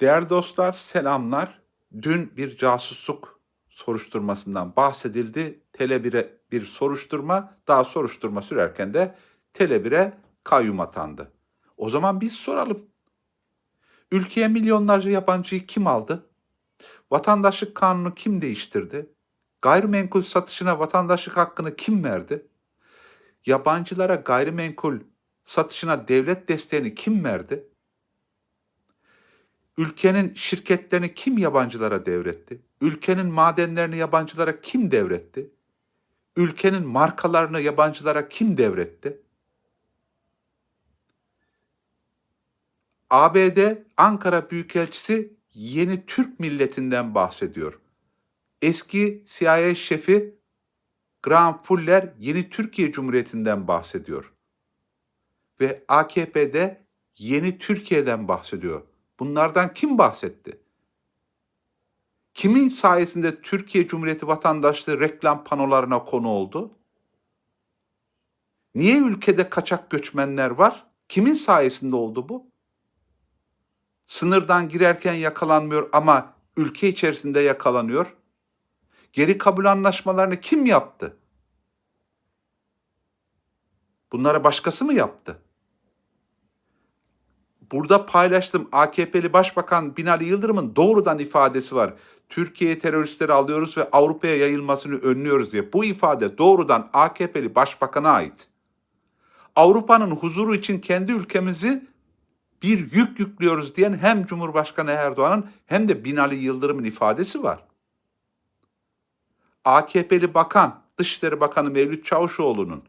Değerli dostlar selamlar. Dün bir casusluk soruşturmasından bahsedildi. Tele1'e bir soruşturma, daha soruşturma sürerken de Tele1'e kayyum atandı. O zaman biz soralım. Ülkeye milyonlarca yabancıyı kim aldı? Vatandaşlık kanunu kim değiştirdi? Gayrimenkul satışına vatandaşlık hakkını kim verdi? Yabancılara gayrimenkul satışına devlet desteğini kim verdi? Ülkenin şirketlerini kim yabancılara devretti? Ülkenin madenlerini yabancılara kim devretti? Ülkenin markalarını yabancılara kim devretti? ABD Ankara Büyükelçisi yeni Türk milletinden bahsediyor. Eski CIA şefi Graham Fuller yeni Türkiye Cumhuriyeti'nden bahsediyor. Ve AKP'de yeni Türkiye'den bahsediyor. Bunlardan kim bahsetti? Kimin sayesinde Türkiye Cumhuriyeti vatandaşlığı reklam panolarına konu oldu? Niye ülkede kaçak göçmenler var? Kimin sayesinde oldu bu? Sınırdan girerken yakalanmıyor ama ülke içerisinde yakalanıyor. Geri kabul anlaşmalarını kim yaptı? Bunları başkası mı yaptı? Burada paylaştım AKP'li Başbakan Binali Yıldırım'ın doğrudan ifadesi var. Türkiye'ye teröristleri alıyoruz ve Avrupa'ya yayılmasını önlüyoruz diye. Bu ifade doğrudan AKP'li Başbakan'a ait. Avrupa'nın huzuru için kendi ülkemizi bir yük yüklüyoruz diyen hem Cumhurbaşkanı Erdoğan'ın hem de Binali Yıldırım'ın ifadesi var. AKP'li bakan, Dışişleri Bakanı Mevlüt Çavuşoğlu'nun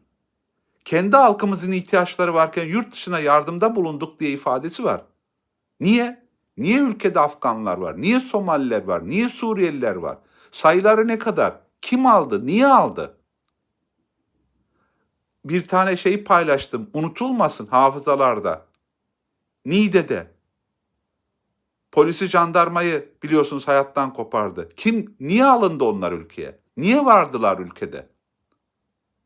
kendi halkımızın ihtiyaçları varken yurt dışına yardımda bulunduk diye ifadesi var. Niye? Niye ülkede Afganlar var? Niye Somaliler var? Niye Suriyeliler var? Sayıları ne kadar? Kim aldı? Niye aldı? Bir tane şeyi paylaştım. Unutulmasın hafızalarda. Niğde'de polisi jandarmayı biliyorsunuz hayattan kopardı. Kim, niye alındı onlar ülkeye? Niye vardılar ülkede?